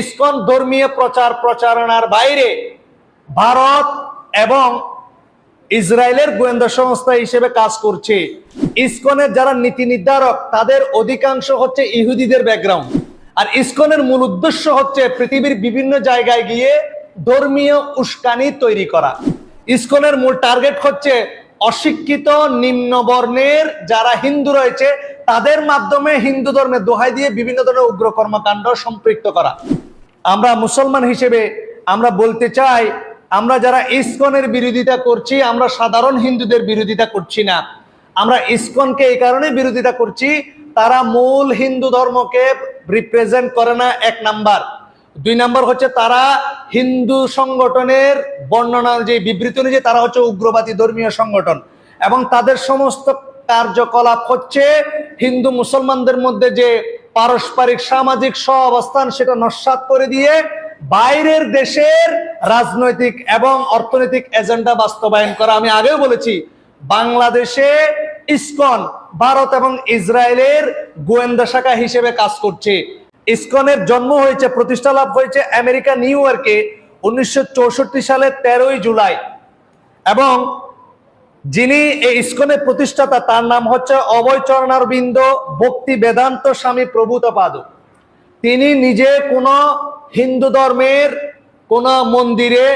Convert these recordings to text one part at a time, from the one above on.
ISKCON ধর্মীয় প্রচার প্রচারণার বাইরে ভারত এবং ইসরায়েলের গোয়েন্দা সংস্থা হিসেবে কাজ করছে। ইসকনের যারা নীতি নির্ধারক, তাদের অধিকাংশ হচ্ছে ইহুদিদের ব্যাকগ্রাউন্ড আর ইসকনের মূল উদ্দেশ্য হচ্ছে পৃথিবীর বিভিন্ন জায়গায় গিয়ে ধর্মীয় উস্কানি তৈরি করা। ইসকনের মূল টার্গেট হচ্ছে অশিক্ষিত নিম্নবর্ণের যারা হিন্দু রয়েছে, তাদের মাধ্যমে হিন্দু ধর্মের দোহাই দিয়ে বিভিন্ন ধরনের উগ্র কর্মকাণ্ড সম্পৃক্ত করা। আমরা মুসলমান হিসেবে আমরা বলতে চাই, আমরা যারা ইসকনের বিরোধিতা করছি, আমরা সাধারণ হিন্দুদের বিরোধিতা করছি না। আমরা ইসকনকে এই কারণে বিরোধিতা করছি, তারা মূল হিন্দু ধর্মকে রিপ্রেজেন্ট করে না এক নাম্বার। দুই নাম্বার হচ্ছে তারা হিন্দু সংগঠনের বর্ণনা, যে বিবৃতি অনুযায়ী তারা হচ্ছে উগ্রবাদী ধর্মীয় সংগঠন। এবং তাদের সমস্ত কার্যকলাপ হচ্ছে হিন্দু মুসলমানদের মধ্যে যে পারস্পরিক সামাজিক সহ অবস্থান সেটা নস্বাত করে দিয়ে বাইরের দেশের রাজনৈতিক এবং অর্থনৈতিক এজেন্ডা বাস্তবায়ন করা। আমি আগেও বলেছি, বাংলাদেশে ইসকন ভারত এবং ইসরায়েলের গোয়েন্দা শাখা হিসেবে কাজ করছে। ইসকনের জন্ম হয়েছে, প্রতিষ্ঠা লাভ হয়েছে আমেরিকা নিউ ইয়র্কে উনিশশো সালে তেরোই জুলাই এবং যিনি এই ইস্কনের প্রতিষ্ঠাতা, তার নাম হচ্ছে অভয় চরণারবিন্দ ভক্তি বেদান্ত স্বামী প্রভুতপাদ তিনি নিজে কোনো হিন্দু ধর্মের, কোন মন্দিরে,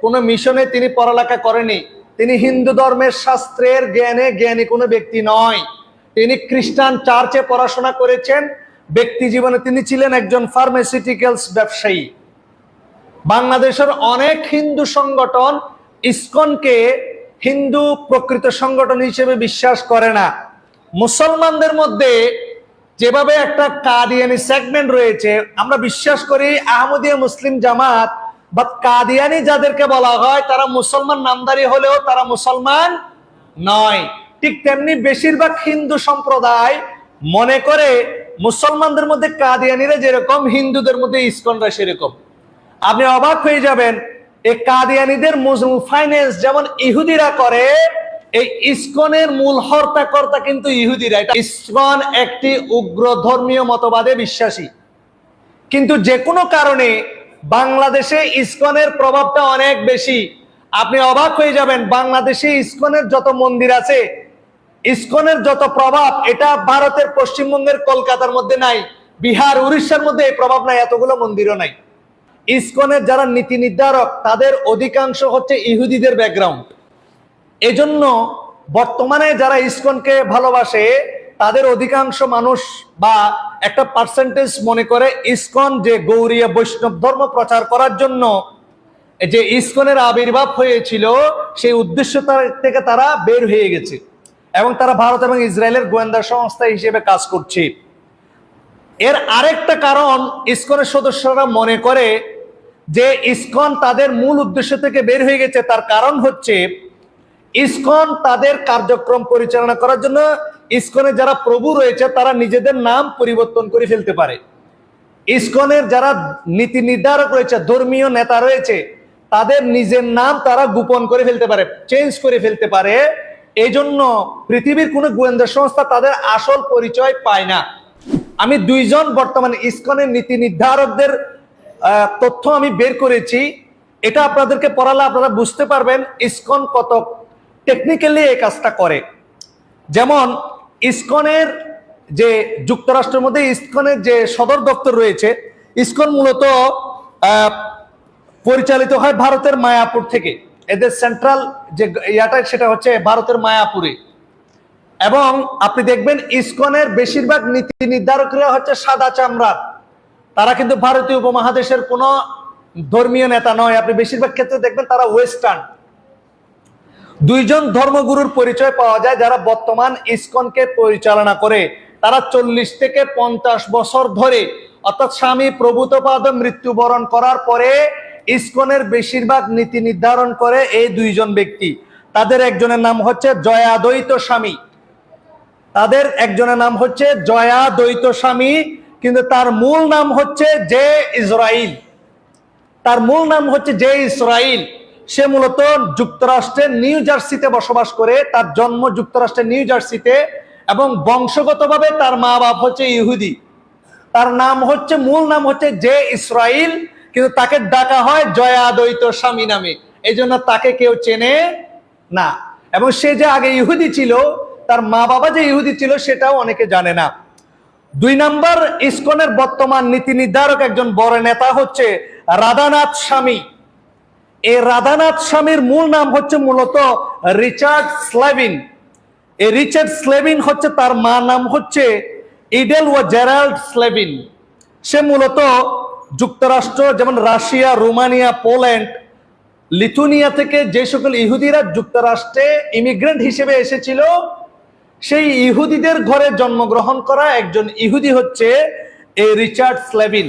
কোন মিশনে তিনি পড়ালেখা করেনি। তিনি হিন্দু ধর্মের শাস্ত্রের জ্ঞানে জ্ঞানী কোনো ব্যক্তি নয়। তিনি খ্রিস্টান চার্চে পড়াশোনা করেছেন। ব্যক্তি জীবনে তিনি ছিলেন একজন ফার্মাসিউটিক্যালস ব্যবসায়ী। বাংলাদেশের অনেক হিন্দু সংগঠন ইসকনকে হিন্দু প্রকৃত সংগঠন হিসেবে বিশ্বাস করে না। মুসলমানদের মধ্যে যেভাবে একটা কাদিয়ানি সেগমেন্ট রয়েছে, আমরা বিশ্বাস করি আহমদিয়া মুসলিম জামাত বা কাদিয়ানি যাদেরকে বলা হয়, তারা মুসলমান নামদারি হলেও তারা মুসলমান নয়। ঠিক তেমনি বেশিরভাগ হিন্দু সম্প্রদায় মনে করে মুসলমানদের মধ্যে কাদিয়ানিরা যেরকম, হিন্দুদের মধ্যে ইস্কনরা সেরকম। আপনি অবাক হয়ে যাবেন এই কাদিয়ানিদের ফাইন্যান্স যেমন ইহুদিরা করে, এই ইসকনের মূল হর্তা কর্তা কিন্তু ইহুদিরা। এটা ইসকন একটি উগ্র ধর্মীয় মতবাদে বিশ্বাসী। কিন্তু যে কোনো কারণে বাংলাদেশে ইসকনের প্রভাবটা অনেক বেশি। আপনি অবাক হয়ে যাবেন, বাংলাদেশে ইসকনের যত মন্দির আছে, ইসকনের যত প্রভাব, এটা ভারতের পশ্চিমবঙ্গের কলকাতার মধ্যে নাই, বিহার, উড়িষ্যার মধ্যে এই প্রভাব নাই, এতগুলো মন্দিরও নাই। ইসকনের যারা নীতি নির্ধারক, তাদের অধিকাংশ হচ্ছে ইহুদিদের ব্যাকগ্রাউন্ড এজন্য বর্তমানে যারা ইসকনকে ভালোবাসে, তাদের অধিকাংশ মানুষ বা একটা পার্সেন্টেজ মনে করে ইসকন যে গৌরীয় বৈষ্ণব ধর্ম প্রচার করার জন্য যে ইসকনের আবির্ভাব হয়েছিল, সেই উদ্দেশ্য থেকে তারা বের হয়ে গেছে এবং তারা ভারত এবং ইসরায়েলের গোয়েন্দা সংস্থা হিসেবে কাজ করছে। এর আরেকটা কারণ ইসকনের সদস্যরা মনে করে যে ইসকন তাদের মূল উদ্দেশ্য থেকে বের হয়ে গেছে, তার কারণ হচ্ছে ইসকন তাদের কার্যক্রম পরিচালনা করার জন্য ইসকনের যারা প্রভু রয়েছে, তারা নিজেদের নাম পরিবর্তন করে ফেলতে পারে। ইসকনের যারা নীতি নির্ধারক রয়েছে, ধর্মীয় নেতা রয়েছে, তাদের নিজের নাম তারা গোপন করে ফেলতে পারে চেঞ্জ করে ফেলতে পারে। এই জন্য পৃথিবীর কোনো গোয়েন্দা সংস্থা তাদের আসল পরিচয় পায় না। আমি দুইজন বর্তমানে ইসকনের নীতি নির্ধারকদের তথ্য আমি বের করেছি। এটা আপনাদেরকে পড়ালে আপনারা বুঝতে পারবেন ইসকন কত টেকনিক্যালি এই কাজটা করে। যেমন, ইসকনের যে যুক্তরাষ্ট্রের মধ্যে ইসকনের যে সদর দপ্তর রয়েছে, ইসকন মূলত পরিচালিত হয় ভারতের মায়াপুর থেকে। এদের সেন্ট্রাল যে ইয়াটা, সেটা হচ্ছে ভারতের মায়াপুরে। এবং আপনি দেখবেন ইসকনের বেশিরভাগ নীতি নির্ধারকরা হচ্ছে সাদা চামড়ার। তারা কিন্তু ভারতীয় উপমহাদেশের কোন ধর্মীয় নেতা নয়। আপনি বেশিরভাগ ক্ষেত্রে দেখবেন তারা ওয়েস্টার্ন দুইজন ধর্মগুরুর পরিচয় পাওয়া যায় যারা বর্তমান ইসকনকে পরিচালনা করে। তারা চল্লিশ থেকে পঞ্চাশ বছর ধরে অর্থাৎ স্বামী প্রভুতপাদ মৃত্যুবরণ করার পরে ইসকনের বেশিরভাগ নীতি নির্ধারণ করে এই দুইজন ব্যক্তি। তাদের একজনের নাম হচ্ছে জয়াদ্বৈত স্বামী। তাদের একজনের নাম হচ্ছে জয়াদ্বৈত স্বামী। কিন্তু তার মূল নাম হচ্ছে যে ইসরাইল। তার মূল নাম হচ্ছে যে ইসরাইল। সে মূলত যুক্তরাষ্ট্রের নিউ জার্সিতে বসবাস করে, তার জন্ম যুক্তরাষ্ট্রের নিউ জার্সিতে এবং বংশগতভাবে তার মা বাপ হচ্ছে ইহুদি। তার নাম হচ্ছে, মূল নাম হচ্ছে যে ইসরাইল, কিন্তু তাকে ডাকা হয় জয়াদ্বৈত স্বামী নামে। এই জন্য তাকে কেউ চেনে না। এবং সে যে আগে ইহুদি ছিল, তার মা বাবা যে ইহুদি ছিল, সেটাও অনেকে জানে না। দুই নম্বর, ইসকনের বর্তমান নীতি নির্ধারক একজন বড় নেতা হচ্ছে রাধানাথ স্বামী। এই রাধানাথ স্বামীর মূল নাম হচ্ছে মূলত রিচার্ড স্লেভিন। এই রিচার্ড স্লেভিন হচ্ছে তার মা নাম হচ্ছে ইডেল ও জেরাল্ড স্লেভিন। সে মূলত যুক্তরাষ্ট্র, যেমন রাশিয়া, রোমানিয়া, পোল্যান্ড, লিথুনিয়া থেকে যে সকল ইহুদিরা যুক্তরাষ্ট্রে ইমিগ্রেন্ট হিসেবে এসেছিল সেই ইহুদিদের ঘরে জন্মগ্রহণ করা একজন ইহুদি হচ্ছে এই রিচার্ড স্লেভিন,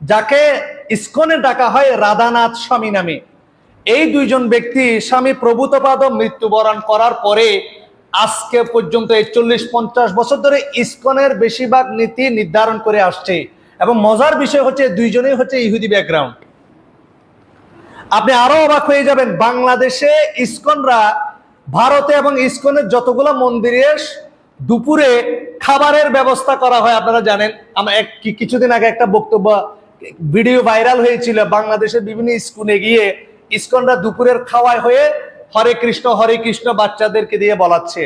যাকে ইস্কনে ডাকা হয় রাধানাথ স্বামী নামে। এই দুইজন ব্যক্তি স্বামী প্রভূতপাদ মৃত্যুবরণ করার পরে আজকে পর্যন্ত এই চল্লিশ পঞ্চাশ বছর ধরে ইস্কনের বেশিরভাগ নীতি নির্ধারণ করে আসছে এবং মজার বিষয় হচ্ছে দুইজনেই হচ্ছে ইহুদি ব্যাকগ্রাউন্ড আপনি আরও অবাক হয়ে যাবেন, বাংলাদেশে ইসকনরা ভারতে এবং ইসকনের যতগুলো মন্দিরে দুপুরে খাবারের ব্যবস্থা করা হয়, আপনারা জানেন। আমরা এক কিছুদিন আগে একটা বক্তব্য, ভিডিও ভাইরাল হয়েছিল, বাংলাদেশের বিভিন্ন স্কুলে গিয়ে ইসকনরা দুপুরের খাওয়ায় হয়ে হরে কৃষ্ণ হরে কৃষ্ণ বাচ্চাদেরকে দিয়ে বলাচ্ছে।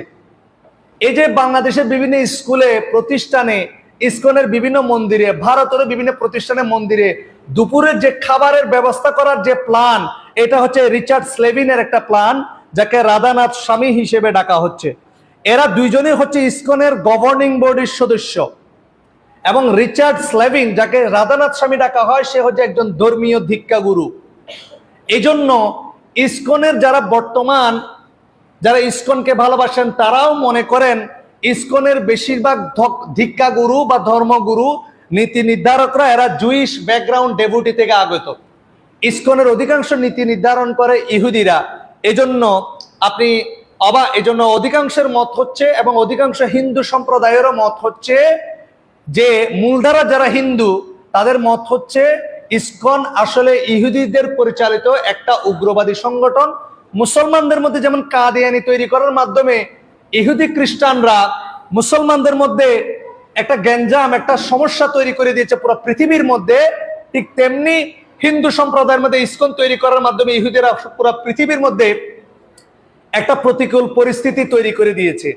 এই যে বাংলাদেশের বিভিন্ন স্কুলে প্রতিষ্ঠানে, ইসকনের বিভিন্ন মন্দিরে ভারতের বিভিন্ন প্রতিষ্ঠানে মন্দিরে দুপুরের যে খাবারের ব্যবস্থা করার যে প্ল্যান এটা হচ্ছে রিচার্ড স্লেভিনের একটা প্ল্যান যাকে রাধানাথ স্বামী হিসেবে ডাকা হচ্ছে। এরা দুইজনই হচ্ছে ইসকনের গভর্নিং বডির সদস্য। এবং রিচার্ড স্লেভিন, যাকে রাধানাথ স্বামী ডাকা হয়, সে হচ্ছে একজন ধর্মীয় ধিক্কা গুরু। এই জন্য ইসকনের যারা বর্তমান, যারা ইসকনকে ভালোবাসেন, তারাও মনে করেন ইসকনের বেশিরভাগ ধক- ধিক্কা গুরু বা ধর্মগুরু নীতি নির্ধারকরা এরা জুইশ ব্যাকগ্রাউন্ড ডেভুটি থেকে আগত। ইসকনের অধিকাংশ নীতি নির্ধারণ করে ইহুদিরা। এজন্য আপনি অবা, এজন্য অধিকাংশের মত হচ্ছে এবং অধিকাংশ হিন্দু সম্প্রদায়েরও মত হচ্ছে যে মূলধারা যারা হিন্দু, তাদের মত হচ্ছে ইসকন আসলে ইহুদিদের পরিচালিত একটা উগ্রবাদী সংগঠন। মুসলমানদের মধ্যে যেমন কাদিয়ানি তৈরি করার মাধ্যমে ইহুদি খ্রিস্টানরা মুসলমানদের মধ্যে একটা গ্যাঞ্জাম, একটা সমস্যা তৈরি করে দিয়েছে পুরো পৃথিবীর মধ্যে, ঠিক তেমনি হিন্দু সম্প্রদায়ের মধ্যে ইস্কন তৈরি করার মাধ্যমে ইহুদিরা পুরো পৃথিবীর মধ্যে একটা প্রতিকূল পরিস্থিতি তৈরি করে দিয়েছে।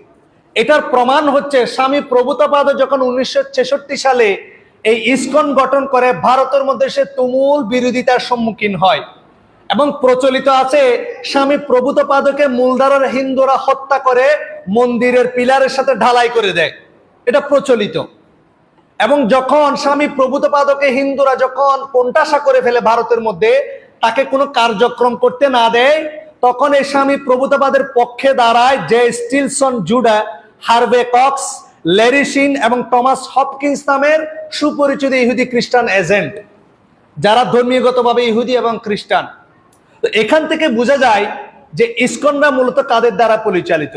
এটার প্রমাণ হচ্ছে স্বামী প্রভুতাপাদ যখন উনিশশো ছেষট্টি সালে এই ইস্কন গঠন করে, ভারতের মধ্যে সে তুমুল বিরোধিতার সম্মুখীন হয় এবং প্রচলিত আছে স্বামী প্রভুতপাদকে মূলধারার হিন্দুরা হত্যা করে মন্দিরের পিলারের সাথে ঢালাই করে দেয়। এটা প্রচলিত। এবং যখন স্বামী প্রভুতপাদকে হিন্দুরা যখন কোনটাসা করে ফেলে ভারতের মধ্যে, তাকে কোনো কার্যক্রম করতে না দেয়, তখন এই স্বামী প্রভুতপাদের পক্ষে দাঁড়ায় যে Stillson Judah, Harvey Cox Larry Shinn এবং টমাস হপকিন্স নামের সুপরিচিত ইহুদি খ্রিস্টান এজেন্ট, যারা ধর্মীয়গতভাবে ইহুদি এবং খ্রিস্টান। তো এখান থেকে বোঝা যায় যে ইস্কনরা মূলত কাদের দ্বারা পরিচালিত।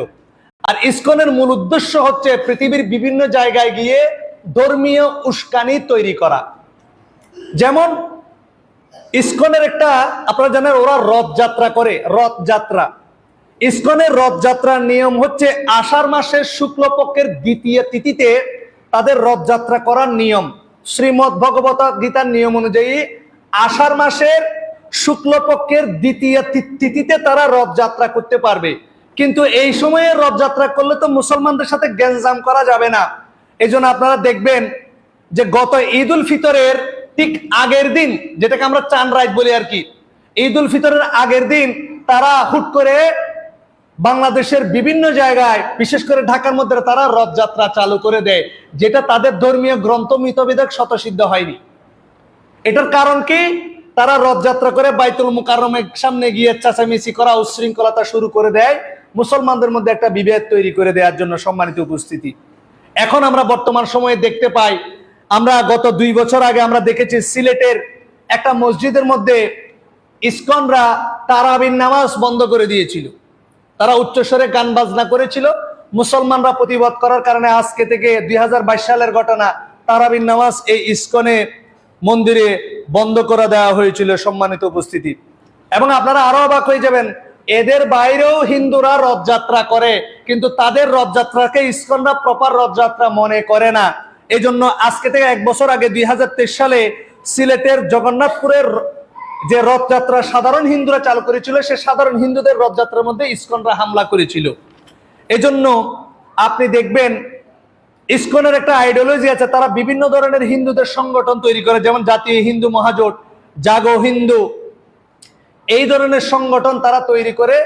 আর ইস্কনের মূল উদ্দেশ্য হচ্ছে পৃথিবীর বিভিন্ন জায়গায় গিয়ে ধর্মীয় উস্কানি তৈরি করা। যেমন ইস্কনের একটা, আপনারা জানেন ওরা রথযাত্রা করে রথযাত্রা ইস্কনের রথযাত্রার নিয়ম হচ্ছে আষাঢ় মাসের শুক্লপক্ষের দ্বিতীয় তিথিতে তাদের রথযাত্রা করার নিয়ম। শ্রীমৎ ভগবত গীতার নিয়ম অনুযায়ী আষাঢ় মাসের শুক্লপক্ষের দ্বিতীয় তিথিতে তারা রথযাত্রা করতে পারবে। কিন্তু এই সময়ে রথযাত্রা করলে তো মুসলমানদের সাথে গ্যাঞ্জাম করা যাবে না। এই জন্য আপনারা দেখবেন যে গত ঈদ উল ফিতরের ঠিক আগের দিন, যেটাকে আমরা চান রাইট বলি আর কি ঈদ উল ফিতরের আগের দিন তারা হুট করে বাংলাদেশের বিভিন্ন জায়গায়, বিশেষ করে ঢাকার মধ্যে তারা রথযাত্রা চালু করে দেয়, যেটা তাদের ধর্মীয় গ্রন্থ মিতবিদক শতসিদ্ধ হয়নি। এটার কারণ কি? তারা রথযাত্রা করে বাইতুল মুকারমের সামনে গিয়ে চাচামেচি করা উশৃঙ্খলতা শুরু করে দেয়, মুসলমানদের মধ্যে একটা বিভেদ তৈরি করে দেওয়ার জন্য সম্মানিত উপস্থিতি। এখন আমরা বর্তমান সময়ে দেখতে পাই, আমরা গত দুই বছর আগে আমরা দেখেছি সিলেটের একটা মসজিদের মধ্যে ইসকনরা তারাবিন নামাজ বন্ধ করে দিয়েছিল। তারা উচ্চস্বরে গান বাজনা করেছিল। মুসলমানরা প্রতিবাদ করার কারণে আজকে থেকে দুই হাজার বাইশ সালের ঘটনা তারাবিন নামাজ এই ইসকনে মন্দিরে বন্ধ করে দেওয়া হয়েছিল সম্মানিত উপস্থিতি। এবং আপনারা আরও অবাক হয়ে যাবেন এদের বাইরেও হিন্দুরা রথযাত্রা করে, কিন্তু তাদের রথযাত্রাকে ইসকনরা প্রপার রথযাত্রা মনে করে না। এজন্য আজকে থেকে এক বছর আগে দুই সালে সিলেটের জগন্নাথপুরের যে রথযাত্রা সাধারণ হিন্দুরা চালু করেছিল, সে সাধারণ হিন্দুদের রথযাত্রার মধ্যে ইস্কনরা হামলা করেছিল। এজন্য আপনি দেখবেন, ইস্কনের একটা আইডিওলজি আছে, তারা বিভিন্ন ধরনের হিন্দুদের সংগঠন তৈরি করে, যেমন জাতীয় হিন্দু মহাজোট, জাগো হিন্দু এই ধরনের সংগঠন তারা তৈরি করে,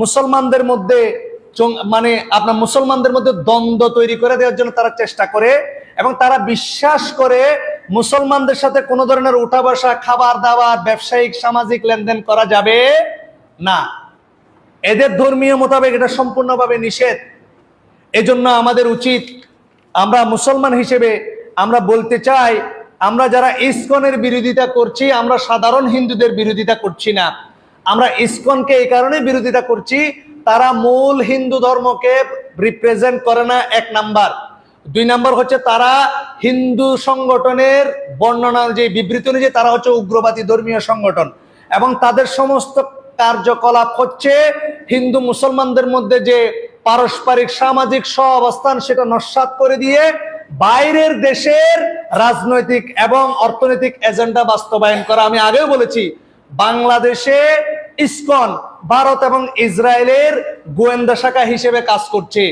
মুসলমানদের মধ্যে মানে আপনার মুসলমানদের মধ্যে দ্বন্দ্ব তৈরি করে দেওয়ার জন্য তারা চেষ্টা করে এবং তারা বিশ্বাস করে মুসলমানদের সাথে কোনো ধরনের উঠা বসা খাবার দাবার ব্যবসায়িক, সামাজিক লেনদেন করা যাবে না। এদের ধর্মীয় মোতাবেক এটা সম্পূর্ণভাবে নিষেধ। এজন্য আমাদের উচিত আমরা মুসলমান হিসেবে আমরা বলতে চাই, আমরা যারা ইসকনের বিরোধিতা করছি, আমরা সাধারণ হিন্দুদের বিরোধিতা করছি না। আমরা ইসকনকে এই কারণে বিরোধিতা করছি, তারা মূল হিন্দু ধর্মকে রিপ্রেজেন্ট করে না এক নাম্বার। দুই নাম্বার হচ্ছে তারা হিন্দু সংগঠনের বর্ণনা, যে বিবৃতি অনুযায়ী তারা হচ্ছে উগ্রবাদী ধর্মীয় সংগঠন। এবং তাদের সমস্ত কার্যকলাপ হচ্ছে হিন্দু মুসলমানদের মধ্যে যে পারস্পরিক সামাজিক সহাবস্থান, সেটা নস্বাত করে দিয়ে বাইরের দেশের রাজনৈতিক এবং অর্থনৈতিক এজেন্ডা বাস্তবায়ন করা। আমি আগেও বলেছি বাংলাদেশে ইসকন ভারত এবং ইসরায়েলের গোয়েন্দা শাখা হিসেবে কাজ করছে।